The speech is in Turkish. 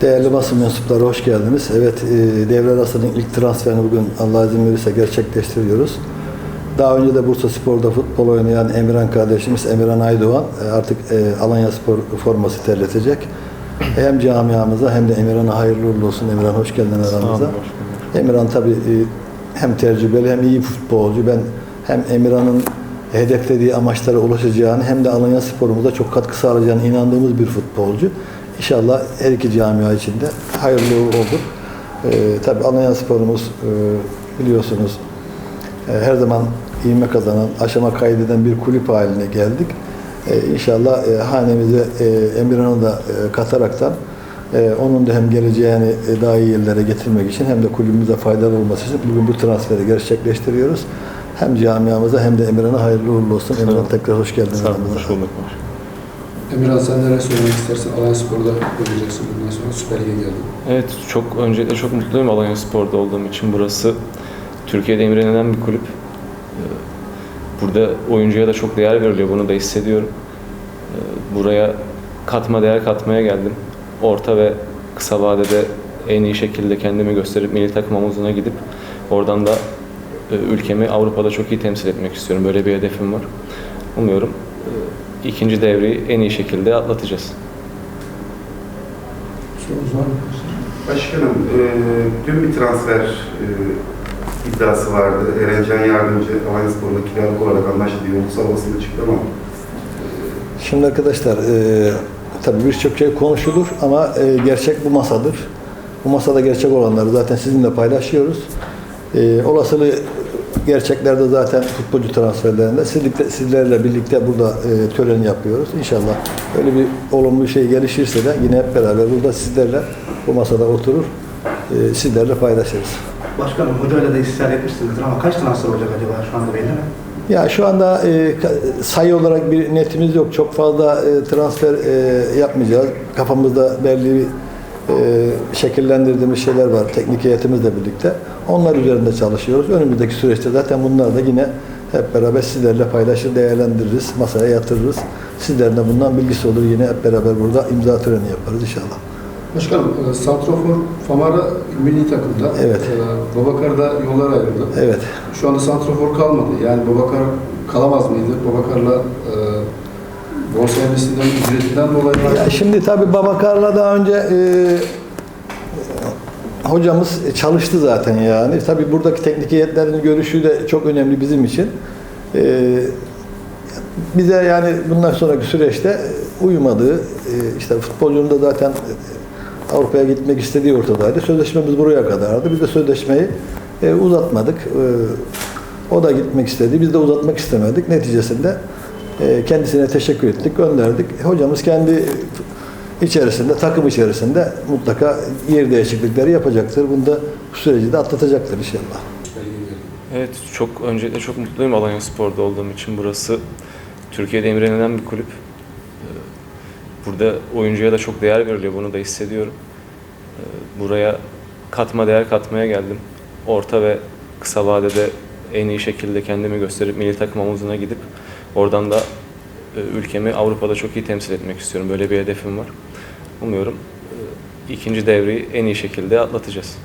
Değerli basın mensupları hoş geldiniz. Evet, e, devre arasının ilk transferini bugün Allah izin verirse gerçekleştiriyoruz. Daha önce de Bursa Spor'da futbol oynayan Emirhan kardeşimiz Emirhan Aydoğan e, artık e, Alanya Spor forması terletecek. Hem camiamıza hem de Emirhan'a hayırlı uğurlu olsun. Emirhan hoş geldin aramıza. Emirhan tabii e, hem tecrübeli hem iyi futbolcu. Ben hem Emirhan'ın hedeflediği amaçlara ulaşacağını hem de Alanya Spor'umuza çok katkı sağlayacağını inandığımız bir futbolcu. İnşallah her iki camia için de hayırlı olur. E, tabii Alanya Spor'umuz e, biliyorsunuz e, her zaman ivme kazanan, aşama kaydeden bir kulüp haline geldik. E, İnşallah e, hanemize e, Emirhan'ı da e, kataraktan e, onun da hem geleceğini e, daha iyi yerlere getirmek için hem de kulübümüze faydalı olması için bugün bu transferi gerçekleştiriyoruz. Hem camiamıza hem de Emirhan'a hayırlı uğurlu olsun. Emirhan tekrar hoş geldin. Sağ olun, aramıza. hoş bulduk. Emirhan sen neler söylemek istersin? Alanya Spor'da oynayacaksın bundan sonra Süper Lig'e geldin. Evet, çok öncelikle çok mutluyum Alanya Spor'da olduğum için. Burası Türkiye'de imrenilen bir kulüp. Ee, Burada oyuncuya da çok değer veriliyor, bunu da hissediyorum. Ee, Buraya katma değer katmaya geldim. Orta ve kısa vadede en iyi şekilde kendimi gösterip milli takım havuzuna gidip oradan da ülkemi Avrupa'da çok iyi temsil etmek istiyorum. Böyle bir hedefim var. Umuyorum e, ikinci devreyi en iyi şekilde atlatacağız. Başkanım, e, dün bir transfer e, iddiası vardı. Erencan Yardımcı Alanya Spor'da kiralık olarak anlaştı diye basında çıktı ama Şimdi arkadaşlar e, tabii birçok şey konuşulur ama e, gerçek bu masadır. Bu masada gerçek olanları zaten sizinle paylaşıyoruz. E, olasılığı gerçeklerde zaten futbolcu transferlerinde sizlikle, sizlerle birlikte burada e, tören yapıyoruz. İnşallah öyle bir olumlu şey gelişirse de yine hep beraber burada sizlerle bu masada oturur. e, sizlerle paylaşırız. Başkanım hocayla da istişare etmişsinizdir ama kaç transfer olacak acaba şu anda belli mi? Ya şu anda e, sayı olarak bir netimiz yok. Çok fazla e, transfer e, yapmayacağız. Kafamızda belli bir e, şekillendirdiğimiz şeyler var teknik heyetimizle birlikte. Onlar üzerinde çalışıyoruz. Önümüzdeki süreçte zaten bunlar da yine hep beraber sizlerle paylaşır, değerlendiririz, masaya yatırırız. Sizlerin de bundan bilgisi olur. Yine hep beraber burada imza töreni yaparız inşallah. Başkanım, e, Santrofor Famara milli takımda. Evet. E, Babakar'da yollar ayrıldı. Evet. Şu anda Santrofor kalmadı. Yani Babakar kalamaz mıydı? Babakar'la e, bonservisinden, ücretinden dolayı Ya şimdi tabii Babakar'la daha önce e, hocamız çalıştı zaten yani. Tabii buradaki teknik heyetlerin görüşü de çok önemli bizim için. E, bize yani bundan sonraki süreçte uymadığı, e, işte futbolcunun da zaten Avrupa'ya gitmek istediği ortadaydı. Sözleşmemiz buraya kadardı. Biz de sözleşmeyi e, uzatmadık. E, o da gitmek istedi. Biz de uzatmak istemedik. Neticesinde kendisine teşekkür ettik, gönderdik. Hocamız kendi içerisinde, takım içerisinde mutlaka yer değişiklikleri yapacaktır. Bunda bu süreci de atlatacaktır inşallah. Evet, çok öncelikle çok mutluyum Alanya Spor'da olduğum için. Burası Türkiye'de imrenilen bir kulüp. Ee, Burada oyuncuya da çok değer veriliyor, bunu da hissediyorum. Ee, Buraya katma değer katmaya geldim. Orta ve kısa vadede en iyi şekilde kendimi gösterip milli takım havuzuna gidip oradan da e, ülkemi Avrupa'da çok iyi temsil etmek istiyorum. Böyle bir hedefim var. Umuyorum e, ikinci devreyi en iyi şekilde atlatacağız.